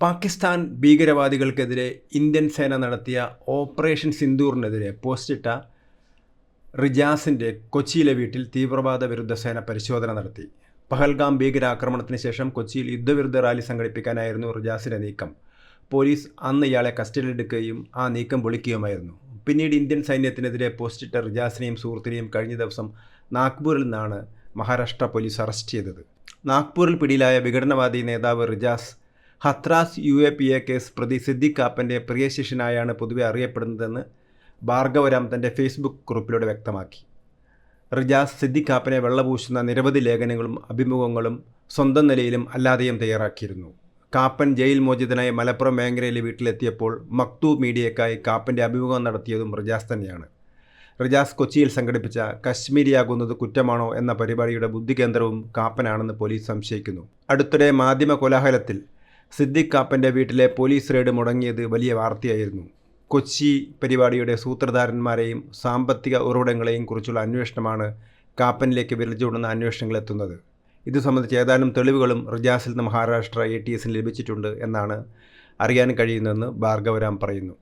Pakistan ഭീകരവാദികൾക്കെതിരെ Indian സേന നടത്തിയ operation സിന്ദൂറിനെതിരെ പോസ്റ്റിട്ട റിജാസിന്റെ കൊച്ചിയിലെ വീട്ടിൽ തീവ്രവാദ വിരുദ്ധ സേന പരിശോധന നടത്തി. പഹൽഗാം ഭീകരാക്രമണത്തിന് ശേഷം കൊച്ചിയിൽ യുദ്ധവിരുദ്ധ റാലി സംഘടിപ്പിക്കാനായിരുന്നു റിജാസിന്റെ നീക്കം. പോലീസ് അന്ന് ഇയാളെ കസ്റ്റഡിയിലെടുക്കുകയും ആ നീക്കം പൊളിക്കുകയുമായിരുന്നു. പിന്നീട് ഇന്ത്യൻ സൈന്യത്തിനെതിരെ പോസ്റ്റിട്ട റിജാസിനെയും സുഹൃത്തിനെയും കഴിഞ്ഞ ദിവസം നാഗ്പൂരിൽ നിന്നാണ് മഹാരാഷ്ട്ര പോലീസ് അറസ്റ്റ് ചെയ്തത്. നാഗ്പൂരിൽ പിടിയിലായ വിഘടനവാദി നേതാവ് Rijas Hathras U A P A case പ്രതി സിദ്ദിഖ് കാപ്പന്റെ പ്രിയ ശിഷ്യനായാണ് പൊതുവെ അറിയപ്പെടുന്നതെന്ന് ഭാർഗവരാം തന്റെ ഫേസ്ബുക്ക് കുറിപ്പിലൂടെ വ്യക്തമാക്കി. റിജാസ് സിദ്ദിഖ് കാപ്പനെ വെള്ളപൂശുന്ന നിരവധി ലേഖനങ്ങളും അഭിമുഖങ്ങളും സ്വന്തം നിലയിലും അല്ലാതെയും തയ്യാറാക്കിയിരുന്നു. കാപ്പൻ ജയിൽ മോചിതനായി മലപ്പുറം മേഖലയിലെ വീട്ടിലെത്തിയപ്പോൾ മക്തൂ മീഡിയയ്ക്കായി കാപ്പന്റെ അഭിമുഖം നടത്തിയതും റിജാസ് തന്നെയാണ്. റിജാസ് കൊച്ചിയിൽ സംഘടിപ്പിച്ച കശ്മീരിയാകുന്നത് കുറ്റമാണോ എന്ന പരിപാടിയുടെ ബുദ്ധികേന്ദ്രവും കാപ്പനാണെന്ന് പോലീസ് സംശയിക്കുന്നു. അടുത്തിടെ മാധ്യമ കോലാഹലത്തിൽ സിദ്ദിഖ് കാപ്പന്റെ വീട്ടിലെ പോലീസ് റെയ്ഡ് മുടങ്ങിയത് വലിയ വാർത്തയായിരുന്നു. കൊച്ചി പരിപാടിയുടെ സൂത്രധാരന്മാരെയും സാമ്പത്തിക ഉറവിടങ്ങളെയും കുറിച്ചുള്ള അന്വേഷണമാണ് കാപ്പനിലേക്ക് വിരൽ അന്വേഷണങ്ങളെത്തുന്നത് ഇത് സംബന്ധിച്ച് ഏതാനും തെളിവുകളും റിജാസിൽ നിന്ന് മഹാരാഷ്ട്ര എ ടി എസിന് ലഭിച്ചിട്ടുണ്ട് എന്നാണ് അറിയാൻ കഴിയുന്നതെന്ന് ഭാർഗവരാം പറയുന്നു.